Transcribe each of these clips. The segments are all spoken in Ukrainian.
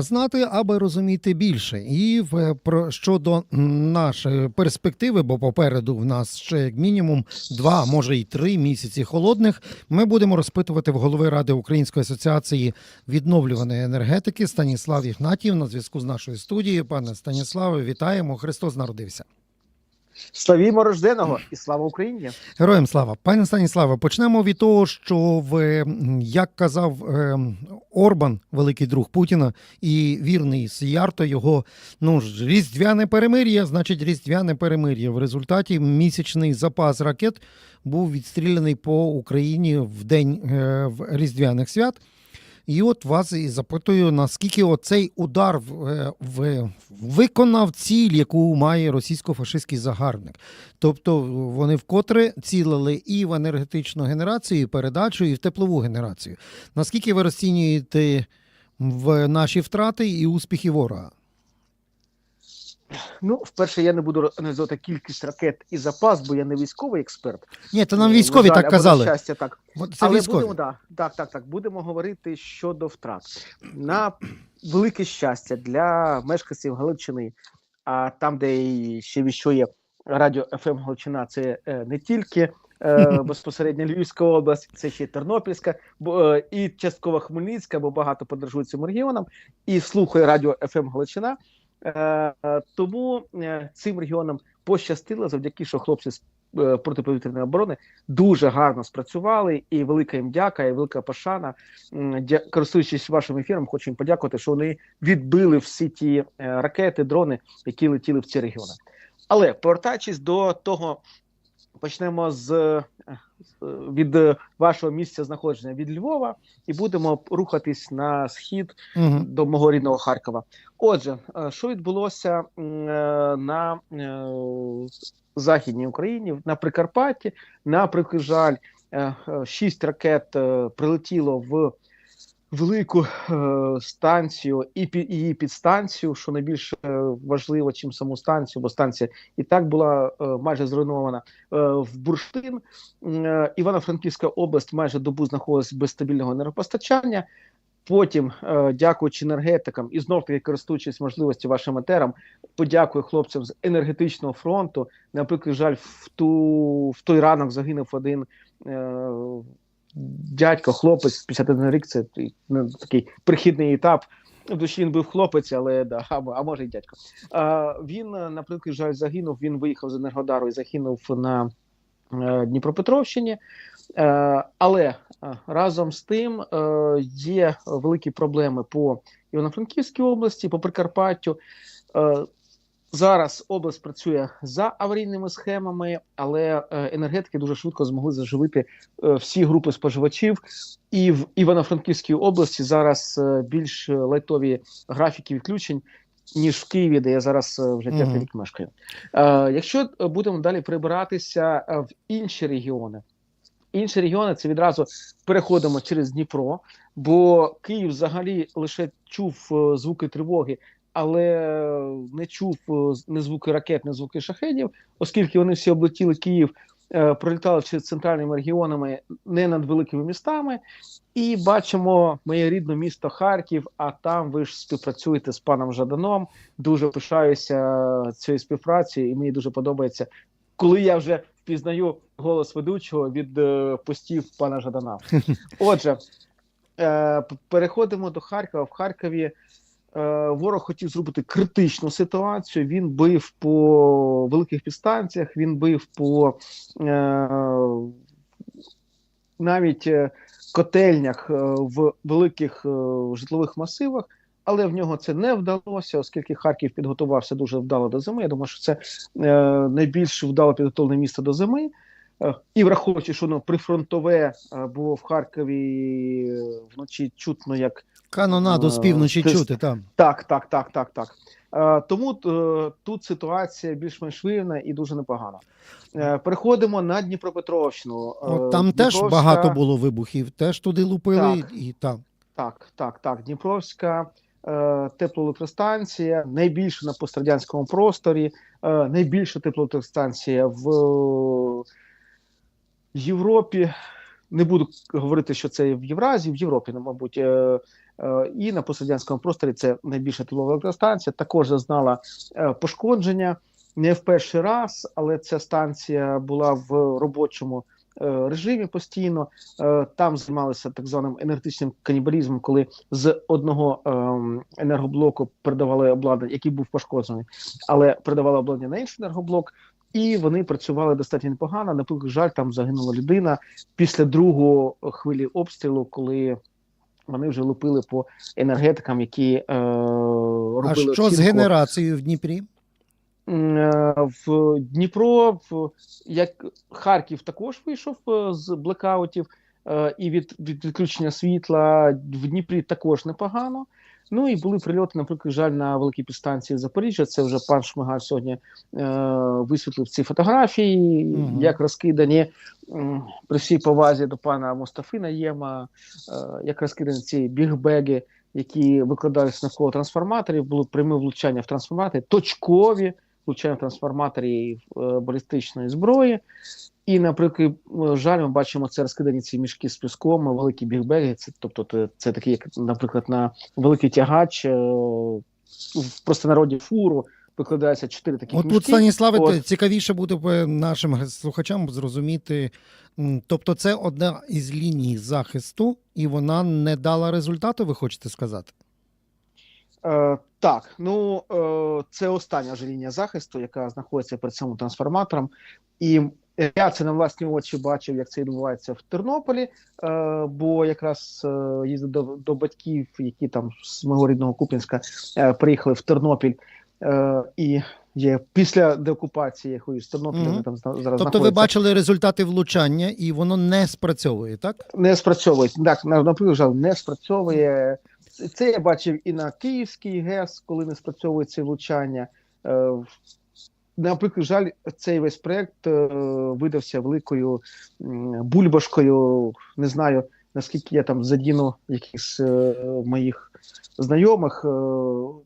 Знати, аби розуміти більше, і в про щодо нашої перспективи, бо попереду в нас ще як мінімум два, може й три місяці холодних. Ми будемо розпитувати в голови ради Української асоціації відновлюваної енергетики Станіслав Ігнатів на зв'язку з нашою студією. Пане Станіславе, вітаємо! Христос народився. Славімо рожденого і слава Україні! Героям слава, пане Станіславе, почнемо від того, що в як казав е, Орбан, великий друг Путіна, і вірний Сіярто, його ну ж різдвяне перемир'я, значить різдвяне перемир'я. В результаті місячний запас ракет був відстріляний по Україні в день е, в різдвяних свят. І от вас і запитую, наскільки оцей удар в, е, виконав ціль, яку має російсько-фашистський загарбник. Тобто вони вкотре цілили і в енергетичну генерацію, і передачу, і в теплову генерацію. Наскільки ви розцінюєте в наші втрати і успіхи ворога? Ну, вперше, я не буду аналізувати кількість ракет і запас, бо я не військовий експерт. Ні, то нам Ну, військові жаль, так казали. щастя, так. Це Але військові. будемо да, так, так, так. Будемо говорити щодо втрат. На велике щастя для мешканців Галичини, а там, де і ще віщує радіо ФМ Галичина, це е, не тільки е, безпосередньо Львівська область, це ще й Тернопільська, бо е, і частково Хмельницька, бо багато подорожує цим регіонам, і слухає радіо ФМ Галичина. Е, тому е, цим регіонам пощастило завдяки, що хлопці з е, протиповітряної оборони дуже гарно спрацювали, і велика їм дяка, і велика пошана. Користуючись вашим ефіром, хочу їм подякувати, що вони відбили всі ті ракети, дрони, які летіли в ці регіони. Але повертаючись до того, почнемо з е, від вашого місця знаходження від Львова, і будемо рухатись на схід Мгм. до мого рідного Харкова. Отже, е, що відбулося е, на Західній Україні, на Прикарпатті, на прикрий жаль, шість ракет прилетіло в велику е, станцію і її підстанцію, що найбільш е, важливо, чим саму станцію, бо станція і так була е, майже зруйнована в бурштин. Івано-Франківська область майже добу знаходилась без стабільного енергопостачання. Потім, дякуючи енергетикам і знов таки користуючись можливості вашим етерам, подякую хлопцям з енергетичного фронту. Наприклад, жаль, в ту в той ранок загинув один дядько, хлопець 51 рік. Це ну, такий прихідний етап. В душі він був хлопець, але да, а, а може й дядько. А, він, е, наприклад, жаль, загинув. Він виїхав з Енергодару і загинув на е, Дніпропетровщині. Е, але разом з тим є великі проблеми по Івано-Франківській області, по Прикарпаттю. Зараз область працює за аварійними схемами, але е, енергетики дуже швидко змогли заживити е, всі групи споживачів. І в Івано-Франківській області зараз е, більш лайтові графіки відключень, ніж в Києві, де я зараз вже п'ятий Мгм. рік мешкаю. Якщо будемо далі прибиратися в інші регіони, інші регіони це відразу переходимо через Дніпро, бо Київ взагалі лише чув звуки тривоги, але не чув е, не звуки ракет, не звуки шахедів, оскільки вони всі облетіли Київ, е, пролітали через центральними регіонами, не над великими містами. І бачимо моє рідне місто Харків. А там ви ж співпрацюєте з паном Жаданом. Дуже пишаюся цією співпрацею, і мені дуже подобається, коли я вже впізнаю голос ведучого від е, постів пана Жадана. Отже, е, переходимо до Харкова. В Харкові е, ворог хотів зробити критичну ситуацію. Він бив по великих підстанціях, він бив по е, навіть е, котельнях е, в великих е, житлових масивах. Але в нього це не вдалося, оскільки Харків підготувався дуже вдало до зими. Я думаю, що це е, найбільш вдало підготовлене місто до зими. Е, І враховуючи, що воно прифронтове е, було в Харкові е, вночі чутно, як Канонаду з Е, півночі ти- чути там. так, так, так, так, так. Е, тому е, тут ситуація більш-менш вирівна і дуже непогана. Е, переходимо на Дніпропетровщину. Е, От там теж Дніпровська- багато було вибухів, теж туди лупили Так. і там. Так, так, так. Дніпровська е, теплоелектростанція, найбільша на пострадянському просторі, е, найбільша теплоелектростанція в е, Європі. Не буду говорити, що це в Євразії, в Європі, ну, мабуть, Е, І на пострадянському просторі це найбільша тилова електростанція. Також зазнала е, пошкодження не в перший раз, але ця станція була в робочому е, режимі постійно. Е, Там займалися так званим енергетичним канібалізмом, коли з одного ем, енергоблоку передавали обладнання, який був пошкоджений, але передавали обладнання на інший енергоблок. І вони працювали достатньо непогано. На жаль, там загинула людина після другого хвилі обстрілу, коли вони вже лупили по енергетикам, які е, робили А що з генерацією в Дніпрі? Е, в Дніпро, в як Харків також вийшов е, з блекаутів е, і від, від відключення світла. В Дніпрі також непогано. Ну і були прильоти, наприклад, жаль, на великій підстанції Запоріжжя. Це вже пан Шмигаль сьогодні е, висвітлив ці фотографії, Мгм. як розкидані м, при всій повазі до пана Мустафи Наєма, е, як розкидані ці бігбеги, які викладаються навколо трансформаторів, було пряме влучання в трансформатори, точкові влучання в трансформаторі е, балістичної зброї. І, наприклад, е, жаль, ми бачимо це розкидані ці мішки з піском, великі бігбеги. Це, тобто, це, це такі, як, наприклад, на великий тягач е, в простонароді фуру викладається чотири такі От тут. Станіславе, От. цікавіше буде е, нашим слухачам зрозуміти. Тобто, це одна із ліній захисту, і вона не дала результату, ви хочете сказати? Е, так, ну е, це остання вже лінія захисту, яка знаходиться перед самим трансформатором. І я це на власні очі бачив, як це відбувається в Тернополі, е, бо якраз е, їздив до, до батьків, які там з мого рідного Куп'янська е, приїхали в Тернопіль. Е, і є після деокупації якоїсь Тернопіля, Мгм. вони там зна- зараз Тобто, ви бачили результати влучання, і воно не спрацьовує, так? не спрацьовує. Так, на- наприклад, не спрацьовує. Це я бачив і на Київський ГЕС, коли не спрацьовує це влучання. Е, Наприклад, жаль, цей весь проект е, видався великою бульбашкою. Не знаю, наскільки я там задіну якихось е, моїх знайомих е,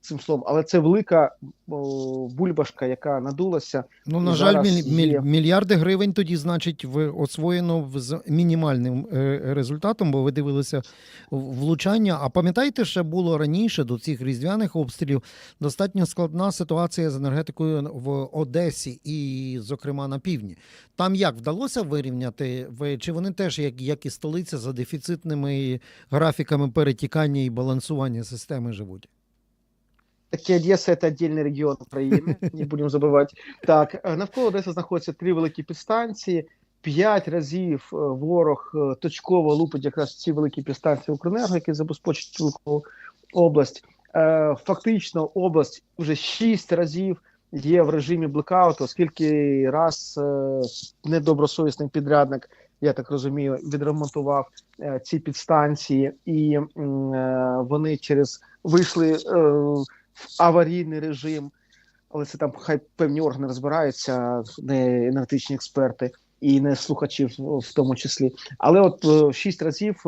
цим словом, але це велика о, бульбашка, яка надулася. Ну, на жаль, міль- мільярди гривень тоді, значить, ви освоєно з мінімальним е, результатом, бо ви дивилися влучання. А пам'ятаєте, ще було раніше до цих різдвяних обстрілів достатньо складна ситуація з енергетикою в Одесі і, зокрема, на півдні. Там як вдалося вирівняти? Ви- Чи вони теж, як, як і столиця, за дефіцитними графіками перетікання і балансування системи живуть? Таки Одесса это отдельный регион України, не будемо забувати. Так, е, навколо Одеси знаходяться три великі підстанції. П'ять разів е, ворог е, точково лупить якраз ці великі підстанції Укренерго, які забезпечують велику область. Фактично, область вже шість разів є в режимі блекауту, оскільки раз недобросовісний підрядник, я так розумію, відремонтував е, ці підстанції, і е, вони через вийшли е, в аварійний режим, але це там хай певні органи розбираються, не енергетичні експерти і не слухачі в, тому числі. Але от шість разів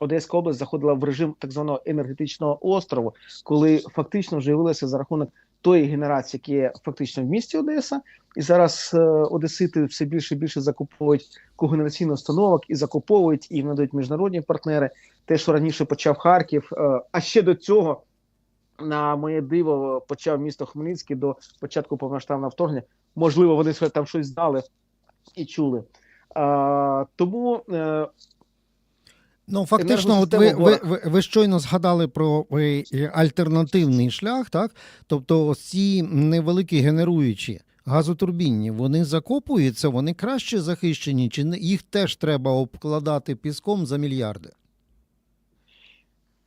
Одеська область заходила в режим так званого енергетичного острову, коли фактично вже явилася за рахунок тої генерації, які є фактично в місті Одеса, і зараз е, Одесити все більше і більше закуповують когенераційних установок і закуповують і надають міжнародні партнери. Те, що раніше почав Харків, е, а ще до цього. На моє диво почав місто Хмельницький до початку повноштабного вторгнення. Можливо, вони там щось знали і чули. А, тому е, Ну, фактично, от ви, ви, ви, ви щойно згадали про е, е, альтернативний шлях, так? Тобто, ось ці невеликі генеруючі газотурбінні, вони закопуються, вони краще захищені, чи їх теж треба обкладати піском за мільярди?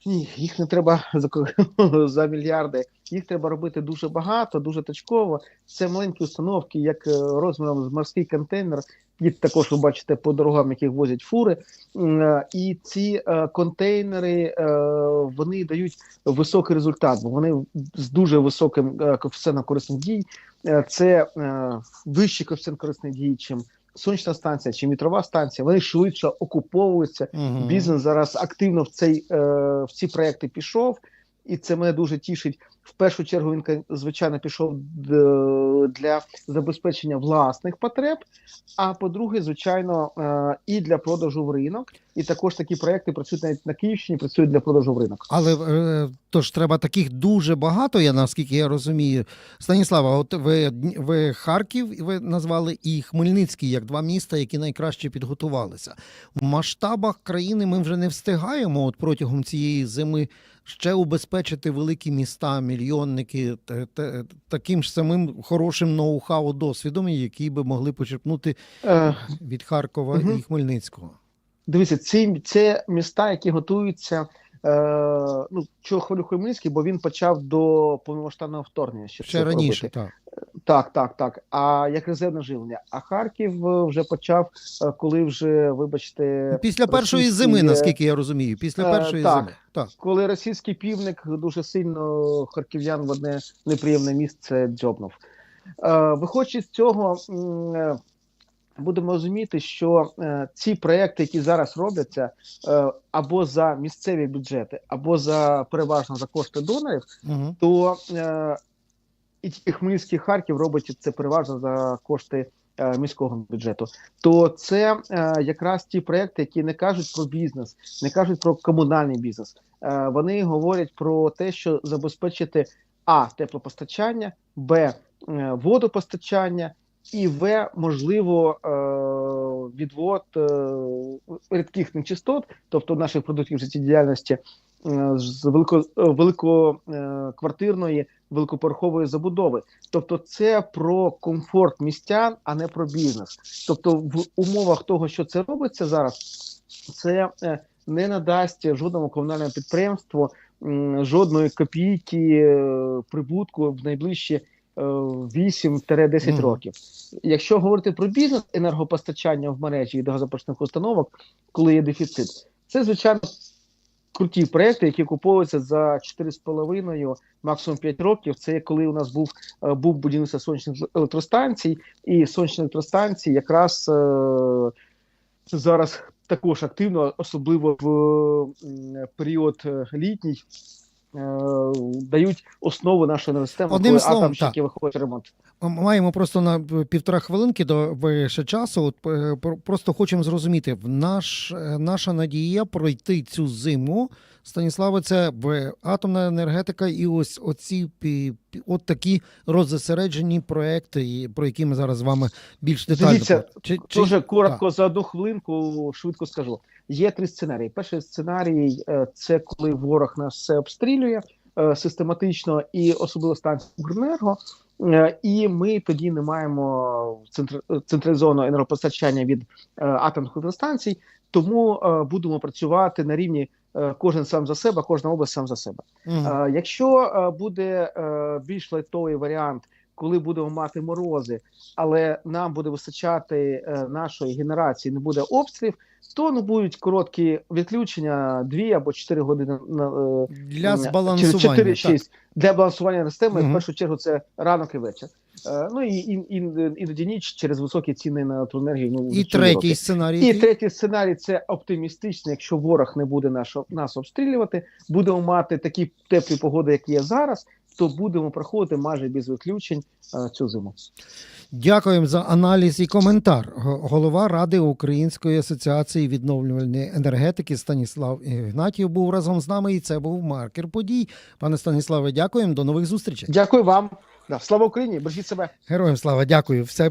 Ні, їх не треба за, мільярди. Їх треба робити дуже багато, дуже точково. Це маленькі установки, як е, розміром з морський контейнер. Їх також ви бачите по дорогам, яких возять фури. Е, І ці е, контейнери е, вони дають високий результат, бо вони з дуже високим коефіцієнтом корисних дій. Це вищий коефіцієнт корисних дій, чим сонячна станція, чим вітрова станція. Вони швидше окуповуються. Угу. Бізнес зараз активно в цей в ці проекти пішов, і це мене дуже тішить. В першу чергу він звичайно пішов для забезпечення власних потреб. А по-друге, звичайно, е, і для продажу в ринок. і також такі проекти працюють навіть на Київщині, працюють для продажу в ринок. Але е, тож треба таких дуже багато, я наскільки я розумію. Станіслава, от ви, ви Харків ви назвали і Хмельницький як два міста, які найкраще підготувалися. В масштабах країни ми вже не встигаємо от протягом цієї зими ще убезпечити великі міста, мільйонники та- та- таким ж самим хорошим ноу-хау досвідом, які би могли почерпнути Е, від Харкова Мгм. і Хмельницького. Дивіться, ці це міста, які готуються. Е, ну, чого хвилю Хмельницький, бо він почав до повномасштабного вторгнення. Ще, Ще раніше, робити. так. Так, так, так. А як резервне живлення. А Харків е, вже почав, е, коли вже, вибачте, Після першої російські, зими, наскільки я розумію. Після е, першої так. зими. Так. коли російський півник дуже сильно харків'ян в одне неприємне місце дзьобнув. Е, виходячи з цього, будемо розуміти, що ці проекти, які зараз робляться, або за місцеві бюджети, або за переважно за кошти донорів, Угу. то і тільки Хмельницький Харків робить це переважно за кошти е, міського бюджету. То це е, якраз ті проекти, які не кажуть про бізнес, не кажуть про комунальний бізнес. Е, вони говорять про те, що забезпечити а теплопостачання, б водопостачання. І В, можливо, відвод рідких нечистот, тобто наших продуктів життєдіяльності з велико, великоквартирної, великоповерхової забудови. Тобто, це про комфорт містян, а не про бізнес. Тобто, в умовах того, що це робиться зараз, це е, не надасть жодному комунальному підприємству жодної копійки е, прибутку в найближчі е, 8-10 Мгм. років. Якщо говорити про бізнес енергопостачання в мережі від газопочних установок, коли є дефіцит, це звичайно круті проекти, які куповуються за 4,5, максимум 5 років. Це коли у нас був, е, був будівництво сонячних електростанцій, і сонячні електростанції якраз це зараз також активно, особливо в період е, літній. Е, Дають основу нашої системи, Одним коли словом, атомщики виходять в ремонт. М- Маємо просто на півтора хвилинки до ще часу. От е, просто хочемо зрозуміти, наш е, наша надія пройти цю зиму. Станіславе, це атомна енергетика, і ось оці от такі роззасереджені проекти, про які ми зараз з вами більш детально. Дивіться, чи, чи- Дуже коротко за одну хвилинку швидко скажу. Є три сценарії. Перший сценарій е, це коли ворог нас все обстрілює е, систематично і особливо станцію Укренерго. Е, І ми тоді не маємо центр- централізованого енергопостачання від е, атомних електростанцій, тому е, будемо працювати на рівні кожен сам за себе, кожна область сам за себе. Е, Якщо буде більш лайтовий варіант, коли будемо мати морози, але нам буде вистачати е, нашої генерації, не буде обстрілів, то не будуть короткі відключення 2 або 4 години на е, для збалансування. 4-6 так. для балансування системи. Мгм. В першу чергу це ранок і вечір. Е, ну і, і, і, іноді ніч через високі ціни на електроенергію. Ну, І третій році. сценарій. І третій сценарій це оптимістичний. Якщо ворог не буде наш, нас обстрілювати, будемо мати такі теплі погоди, як є зараз, то будемо проходити майже без виключень е, цю зиму. Дякуємо за аналіз і коментар. Голова Ради Української асоціації відновлювальної енергетики Станіслав Ігнатів був разом з нами, і це був маркер подій. Пане Станіславе, дякуємо. До нових зустрічей. Дякую вам. Слава Україні! Бережіть себе. Героям слава, дякую. Все